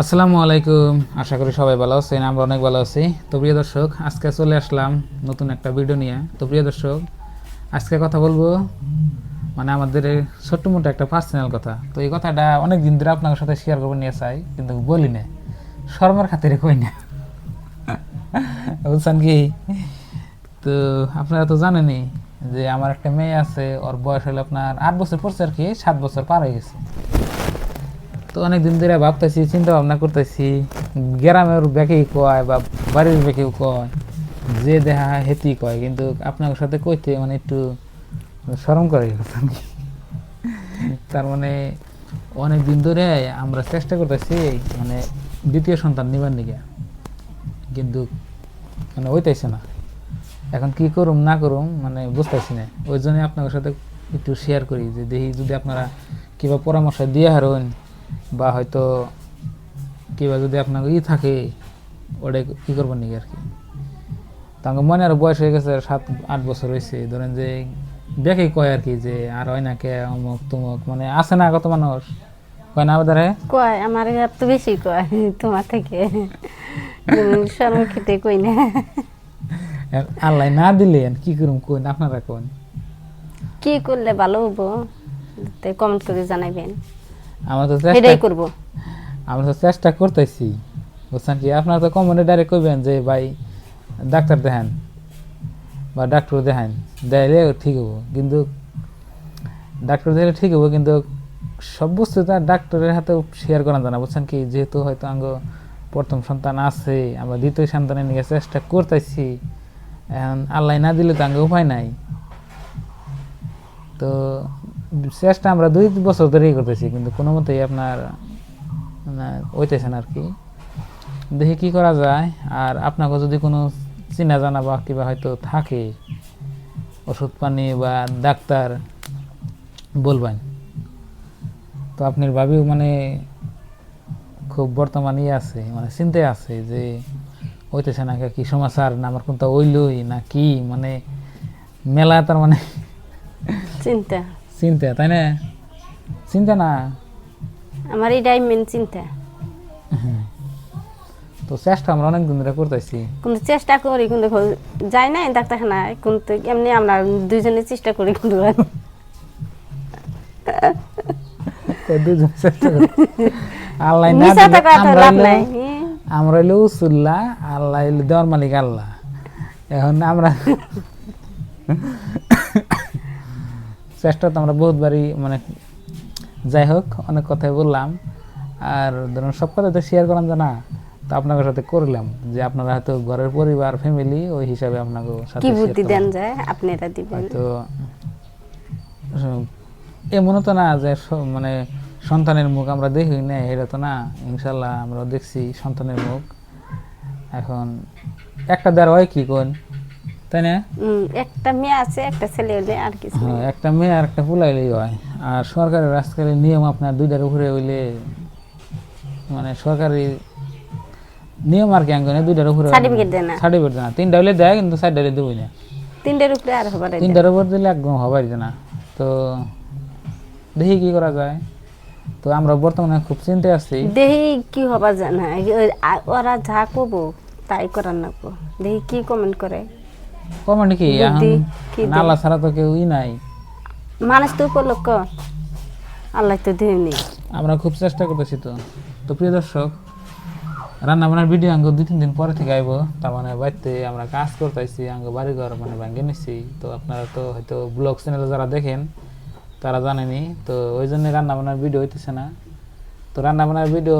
আসসালামু আলাইকুম। আশা করি সবাই ভালো আছেন, আমরা অনেক ভালো আছি। তো প্রিয় দর্শক, আজকে চলে আসলাম নতুন একটা ভিডিও নিয়ে। তো প্রিয় দর্শক, আজকে কথা বলব মানে আমাদের ছোট্ট মোটো একটা পার্সোনাল কথা। তো এই কথাটা অনেক দিন ধরে আপনার সাথে শেয়ার করব নিয়ে চাই, কিন্তু বলি না শর্মার খাতিরে কই না। বুঝছেন কি? তো আপনারা তো জানেনই যে আমার একটা মেয়ে আছে, ওর বয়স হলো আপনার আট বছর পড়ছে আর কি, সাত বছর পার হয়ে গেছে। তো অনেক দিন ধরে ভাবতেছি চিন্তা ভাবনা করতেছি, গ্রামের ব্যাকেই কয় বা বাড়ির ব্যাকেও কয়, যে দেখা হেতি কয়, কিন্তু আপনার সাথে কইতে মানে একটু শরম করে তার মানে অনেক দিন ধরে আমরা চেষ্টা করতেছি মানে দ্বিতীয় সন্তান নিবার নিগে, কিন্তু মানে ওইটাইছে না। এখন কি করুম, না করুম মানে বুঝতেছি না। ওই জন্য আপনার সাথে একটু শেয়ার করি, যে দেখি যদি আপনারা কিবা পরামর্শ দিয়ে হারুন বা হয়তো কিবা যদি আপনার ই থাকে ওটা কি করবেন নাকি আর কি? তো আমার মনে আরও বয়স হয়ে গেছে সাত আট বছর হয়েছে। ধরেন যে দেখে কয় আর কি যে আর হয় না কে অমুক তুমুক মানে আছে না কত মানুষ। কয় না ওদের কয় আমার তো বেশি কয় তোমার থেকে। শরম খেতে কই না। আল্লাহ না দিলেন কি করুম কোন আপনারা কোন কি করলে ভালো হব? কমেন্ট করে জানাবেন আমরা তো চেষ্টা এটাই করব। আমরা তো চেষ্টা করতেছি। বুঝছেন কি আপনারা তো কমেন্টে ডাইরেক্ট কইবেন যে ভাই ডাক্তার দেখান বা ডাক্তার দেখান দেখাইলে ঠিক হব। কিন্তু ডাক্তার দেখলে ঠিক হব কিন্তু সব বস্তু তো আর ডাক্তারের হাতে শেয়ার করা যায় না। বুঝছেন কি যেহেতু হয়তো আঙ্গ প্রথম সন্তান আছে আমরা দ্বিতীয় সন্তানের নিয়ে চেষ্টা করতেছি এখন আল্লাহ না দিলে তো আঙ্গ উপায় নাই। তো চেষ্টা আমরা দুই বছর ধরেই করতেছি, কিন্তু কোনো মতেই আপনার মানে ওইতেছে না আর কি। দেখি কি করা যায়, আর আপনাকে যদি কোনো চিনা জানা বা কিবা হয়তো থাকে, ওষুধ পানি বা ডাক্তার বলবেন। তো আপনার ভাবিও মানে খুব বর্তমান ইয়ে আছে মানে চিন্তায় আছে যে হইতেছে না, কি সমাচার না, আমার কোনটা ওইলই না কি মানে মেলা তার মানে চিন্তা। চিন্তা তাই না চিন্তা না? আমার এটাই মেন চিন্তা তো চেষ্টা আমরা অনেক দিন ধরে করতেছি। কিন্তু চেষ্টা করি কিন্তু যাই না ডাক্তারখানায় কিন্তু এমনি আমরা দুইজনে চেষ্টা করি কিন্তু দুজন চেষ্টা করি। আল্লাহ না আমরা লাভ হইলো- নাই। আমরা হইল উসুল্লাহ আল্লাহ হইল দেওয়ার মালিক আল্লাহ। এখন আমরা চেষ্টা তো আমরা বহুতবারই মানে যাই হোক অনেক কথাই বললাম। আর ধরুন সব কথা তো শেয়ার করলাম যে না তো আপনাদের সাথে করলাম যে আপনারা হয়তো ঘরের পরিবার ফ্যামিলি ওই হিসাবে আপনাকে সাথে কি বুদ্ধি দেন যায় আপনারা দিবেন? হয়তো এমনও তো না যে মানে সন্তানের মুখ আমরা দেখি না এটা তো না ইনশাল্লাহ আমরা দেখছি সন্তানের মুখ। এখন একটা দেড় হয় কি কোন? তাই না? একটা মেয়ে আছে একটা ছেলে হলে আর কিছু হ্যাঁ, একটা মেয়ে আর একটা ফুলাইলেই হয়। আর সরকারের আজকালের নিয়ম আপনার দুইটার উপরে হইলে মানে সরকারি নিয়ম আর কি আঙ্গনে দুইটার উপরে সার্টিফিকেট দেয় না। সার্টিফিকেট দেয় না। তিনটা হইলে দেয় কিন্তু চারটা হইলে দেবই না। তিনটের উপরে আর হবার তিনটার উপর দিলে একদম হবাই না। তো দেখি কি করা যায়। তো আমরা বর্তমানে খুব চিন্তায় আছি। দেখি কি হবা জানা ওরা যা কব তাই করার না দেখি কি কমেন্ট করে। কমেন্ট কি? নালা ছাড়া তো কেউ ই নাই। মানুষ তো উপলক্ষ। আল্লাহ তো দেয়নি। আমরা খুব চেষ্টা করতেছি তো। তো প্রিয় দর্শক রান্না বান্নার ভিডিও আঙ্গ দুই তিন দিন পরে থেকে আইবো। তার মানে বাড়িতে আমরা কাজ করতেছি আঙ্গ বাড়ি ঘর মানে ভাঙ্গে নিচ্ছি তো আপনারা তো হয়তো ব্লগ চ্যানেলে যারা দেখেন তারা জানেনি। তো ওই জন্য রান্না বান্নার ভিডিও হইতেছে না। তো রান্না বান্নার ভিডিও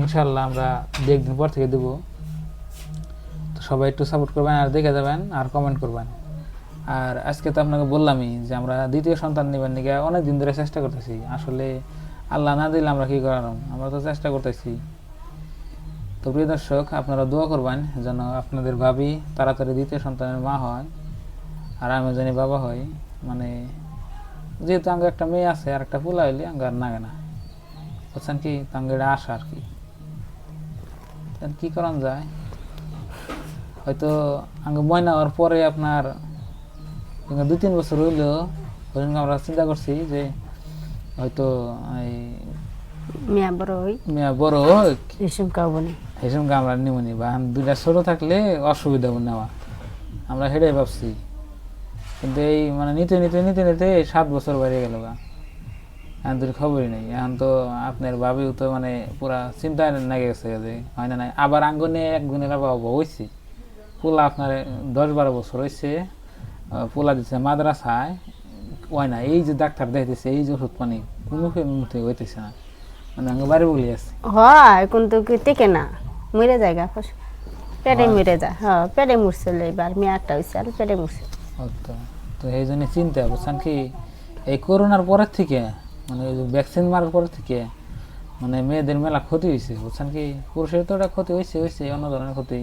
ইনশাল্লাহ আমরা দু একদিন পর থেকে দেবো। সবাই একটু সাপোর্ট করবেন আর দেখে যাবেন আর কমেন্ট করবেন। আর আজকে তো আপনাকে বললামই যে আমরা দ্বিতীয় সন্তান নেবেন নাকি অনেক দিন ধরে চেষ্টা করতেছি। আসলে আল্লাহ না দিলে আমরা কি করার? আমরা তো চেষ্টা করতেছি। তো প্রিয় দর্শক, আপনারা দোয়া করবেন যেন আপনাদের ভাবি তাড়াতাড়ি দ্বিতীয় সন্তানের মা হয়, আর আমি জানি বাবা হই। মানে যেহেতু আঙ্গ একটা মেয়ে আছে আর একটা পোলা হইলে আঙ্গ আর নাগে না বুঝছেন কি? তাঙ্গে আশা আর কি। কি করান যায়? হয়তো আঙ্গ ময়না হওয়ার পরে আপনার দুই তিন বছর হইলেও ওই আমরা চিন্তা করছি যে হয়তো এই মিয়া বড় হই। মেয়া বড় হোক। রেশম কাবনি হেসম আমরা নিমনি বা দুইটা ছোট থাকলে অসুবিধা নেওয়া আমরা সেটাই ভাবছি। কিন্তু এই মানে নিতে নিতে নিতে নিতে সাত বছর বাইরে গেল গা। এখন তোর খবরই নেই। এখন তো আপনার বাবিও তো মানে পুরা চিন্তায় নাগে গেছে যে হয় না নাই। আবার আঙ্গনে একজনের বাবা হয়েছে পোলা আপনার দশ বারো বছর হয়েছে পোলা দিচ্ছে মাদ্রাসায়। হয় না এই যে ডাক্তার দেখতেছে এই যে ওষুধ পানি কোনো মুখে হইতেছে না। মানে আঙ্গ বাড়ি বলি আছে। হয় কিন্তু টেকে না মরে যায় গা পেটে মরে যায় হ্যাঁ পেটে মুড়ছিল এবার মেয়ারটা হয়েছে আর পেটে ও তো তো এই জন্য চিন্তা বুঝছেন কি এই করোনার পরের থেকে মানে ভ্যাকসিন মারার পরের থেকে মানে মেয়েদের মেলা ক্ষতি হয়েছে বুঝছেন কি পুরুষের তো একটা ক্ষতি হয়েছে হয়েছে অন্য ধরনের ক্ষতি।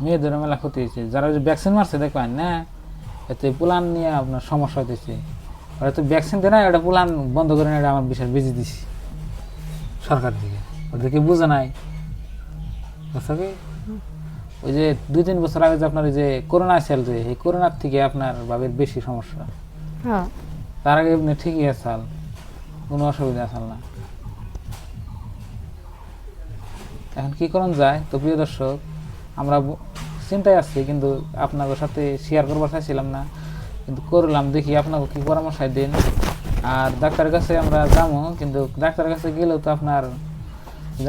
মেয়েদের মেলা ক্ষতি হয়েছে। যারা যে ভ্যাকসিন মারছে দেখবেন না? এতে পুলান নিয়ে আপনার সমস্যা হতেছে ওরা তো ভ্যাকসিন দেয় না এটা পুলান বন্ধ করে না এটা আমার বিশাল বেঁচে দিছি। সরকার থেকে। ওদের কি বোঝে নাই। বুঝছ কি? ওই যে দুই তিন বছর আগে যে আপনার ওই যে করোনা আসল যে এই করোনার থেকে আপনার বাবের বেশি সমস্যা। হ্যাঁ। তার আগে আপনি ঠিকই আসাল কোনো অসুবিধা আসাল না। এখন কি করণ যায়? তো প্রিয় দর্শক আমরা চিন্তায় আছি কিন্তু আপনাদের সাথে শেয়ার করবার চাইছিলাম না। কিন্তু করলাম দেখি আপনাকে কি পরামর্শ দিন। আর ডাক্তারের কাছে আমরা যাব কিন্তু ডাক্তারের কাছে গেলেও তো আপনার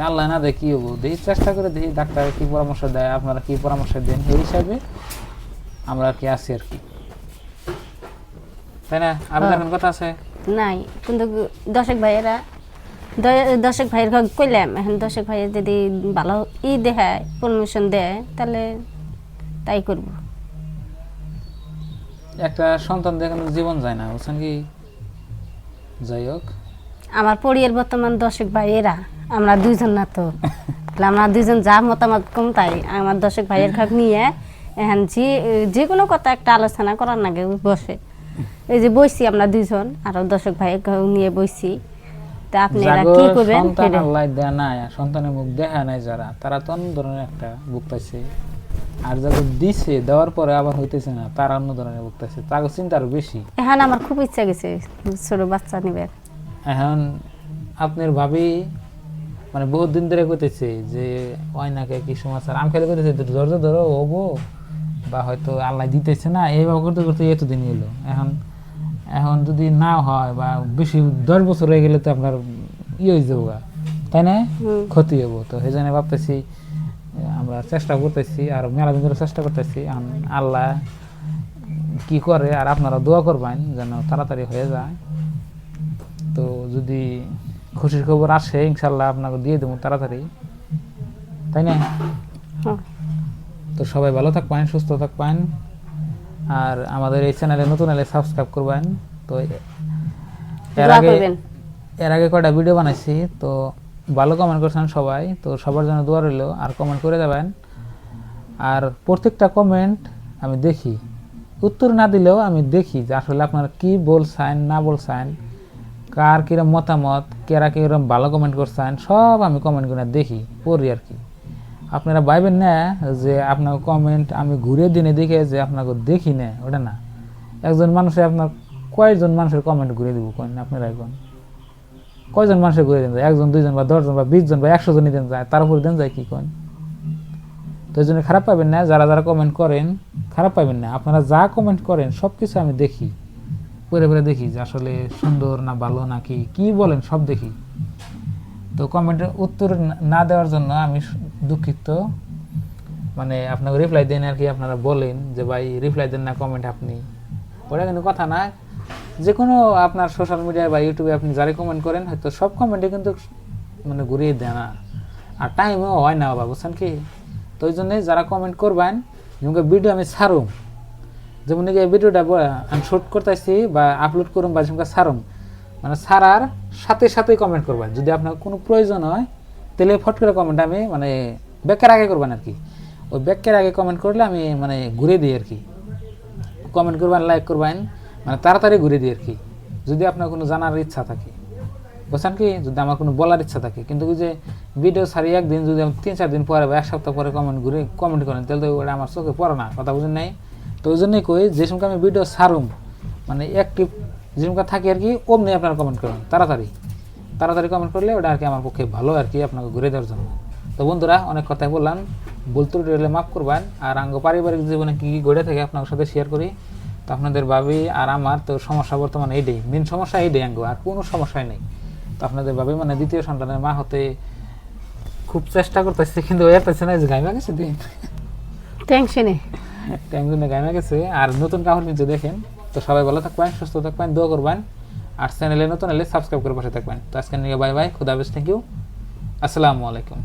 আল্লাহ না দেয় কি হব। দেখি চেষ্টা করে দেখি ডাক্তার কি পরামর্শ দেয় আপনারা কি পরামর্শ দেন। সেই হিসাবে আমরা আর কি আছি আর কি। তাই না? আপনার এখন কথা আছে? নাই। কিন্তু দশেক ভাইয়েরা দ- দশেক ভাইয়ের ঘর কইলাম এখন দশেক ভাইয়ের যদি ভালো ই দেখায় পারমিশন দেয় তাহলে তাই করব। একটা সন্তান দেখানো জীবন যায় না বুঝছেন কি? যাই হোক। আমার পরিবার বর্তমান দশেক ভাইয়েরা আমরা দুইজন না তো। তাহলে আমরা দুইজন যা মতামত কম তাই আমার দশেক ভাইয়ের ঘর নিয়ে এখন যে যে কোনো কথা একটা আলোচনা করার নাগে বসে। এই যে বইছি আমরা দুইজন আরও দশেক ভাইয়ের ঘর নিয়ে বইছি। তা আপনারা কি করবেন? সন্তান আল্লাহ দেয়া সন্তানের মুখ দেখা নাই যারা তারা তো অন্য ধরনের একটা বুক পাইছে। আর যারা দিছে দেওয়ার পরে আবার হইতেছে না তারা অন্য ধরনের তার চিন্তা আরও বেশি। এখন আমার খুব ইচ্ছা গেছে ছোট বাচ্চা নিবে এখন আপনার ভাবি মানে বহুত দিন ধরে কইতেছে যে ওয়াইনাকে কি সমাচার? আম খেলে কইতেছে ধৈর্য ধরো হব বা হয়তো আল্লাহ দিতেছে না। এইভাবে করতে করতে এতদিন এলো এখন এখন যদি না হয় বা বেশি দশ বছর হয়ে গেলে তো আপনার ইয়ে হয়ে যাব তাই না? ক্ষতি হব। তো সেই জন্য ভাবতেছি আমরা চেষ্টা করতেছি আর মেলা দিন ধরে চেষ্টা করতেছি। আল্লাহ কি করে আর আপনারা দোয়া করবেন যেন তাড়াতাড়ি হয়ে যায়। তো যদি খুশির খবর আসে ইনশাল্লাহ আপনাকে দিয়ে দেবো তাড়াতাড়ি। তাই না? হ্যাঁ। তো সবাই ভালো থাকবেন সুস্থ থাকবেন। আর আমাদের এই চ্যানেলে নতুন এলে সাবস্ক্রাইব করবেন। তো এর আগে এর আগে কয়টা ভিডিও বানাইছি তো ভালো কমেন্ট করছেন সবাই। তো সবার জন্য দোয়া রইল আর কমেন্ট করে দেবেন আর প্রত্যেকটা কমেন্ট আমি দেখি। উত্তর না দিলেও আমি দেখি যে আসলে আপনারা কি বলছেন না বলছেন কার কিরম মতামত কেরা কিরম ভালো কমেন্ট করছেন সব আমি কমেন্ট করে দেখি পড়ি আর কি। আপনারা ভাইবেন না যে আপনার কমেন্ট আমি ঘুরে দিনে দেখে যে আপনাকে দেখি না, ওটা না। একজন মানুষের আপনার কয়েকজন মানুষের কমেন্ট ঘুরে দিব কোন আপনারা এখন? কয়জন মানুষের ঘুরে দেন যায়? একজন, দুইজন বা দশজন বা বিশ জন বা একশো জনই দেন যায়, তার উপরে দেন যায় কী কোন? তো জন্য খারাপ পাবেন না, যারা যারা কমেন্ট করেন, খারাপ পাবেন না। আপনারা যা কমেন্ট করেন সব কিছু আমি দেখি। পরে পরে দেখি যে আসলে সুন্দর না ভালো নাকি, কি বলেন, সব দেখি। তো কমেন্টের উত্তর না- দেওয়ার জন্য আমি দুঃখিত। মানে আপনাকে রিপ্লাই দেন আর কি, আপনারা বলেন যে, ভাই রিপ্লাই দেন না কমেন্ট আপনি। ওটা কিন্তু কথা না। যে কোনো আপনার সোশ্যাল মিডিয়ায় বা ইউটিউবে আপনি যারা কমেন্ট করেন, হয়তো সব কমেন্টে কিন্তু মানে ঘুরিয়ে দেয় না আর টাইমও হয় না বাবা, বুঝছেন কি? তো ওই জন্যে যারা কমেন্ট করবেন যেমন ভিডিও আমি ছাড়ুম। যেমন এই ভিডিওটা আমি শুট করতেছি বা আপলোড করুম বা যেমন ছাড়ুম। মানে ছাড়ার সাথে সাথে কমেন্ট করবেন। যদি আপনার কোনো প্রয়োজন হয়, তাহলে ফট করে কমেন্ট আমি মানে ব্যাকের আগে করবেন আর কি। ওই ব্যাকের আগে কমেন্ট করলে আমি মানে ঘুরে দিই আর কি। কমেন্ট করবেন লাইক করবেন মানে তাড়াতাড়ি ঘুরে দিই আর কি। যদি আপনার কোনো জানার ইচ্ছা থাকে। বুঝছেন কি? যদি আমার কোনো বলার ইচ্ছা থাকে। কিন্তু যে ভিডিও সারি একদিন, যদি আমি তিন, চার দিন পরে বা এক সপ্তাহ পরে কমেন্ট ঘুরে কমেন্ট করেন, তাহলে তো ওটা আমার চোখে পড়ে না, কথা বুঝেন নাই? তো ওই জন্যই কই, যে সময় আমি ভিডিও ছাড়ুম মানে অ্যাক্টিভ যে সময় থাকি আর কি অমনি আপনারা কমেন্ট করেন তাড়াতাড়ি। তাড়াতাড়ি কমেন্ট করলে ওটা আর কি আমার পক্ষে ভালো আর কি আপনাকে ঘুরে দেওয়ার জন্য। তো বন্ধুরা অনেক কথাই বললাম বলতে হলে মাফ করবেন আর আঙ্গ পারিবারিক জীবনে কী কী ঘটে থাকে আপনার সাথে শেয়ার করি। তো আপনাদের ভাবি আর আমার তো সমস্যা বর্তমানে এইটাই মেন সমস্যা এইটাই আঙ্গ আর কোনো সমস্যাই নেই। তো আপনাদের ভাবি মানে দ্বিতীয় সন্তানের মা হতে খুব চেষ্টা করতেছে কিন্তু এরতেছে না যে গাইমা গেছে দিন। টেনশনে জন্য গাইমা গেছে আর নতুন কাপড় কিন্তু দেখেন তো সবাই ভালো থাকবেন, সুস্থ থাকবেন, দোয়া করবেন। আর চ্যানেলে নতুন এলে সাবস্ক্রাইব করে পাশে থাকবেন। তো আজকে নিয়ে বাই বাই, খুদা হাফেজ থ্যাংক ইউ আসসালামু আলাইকুম।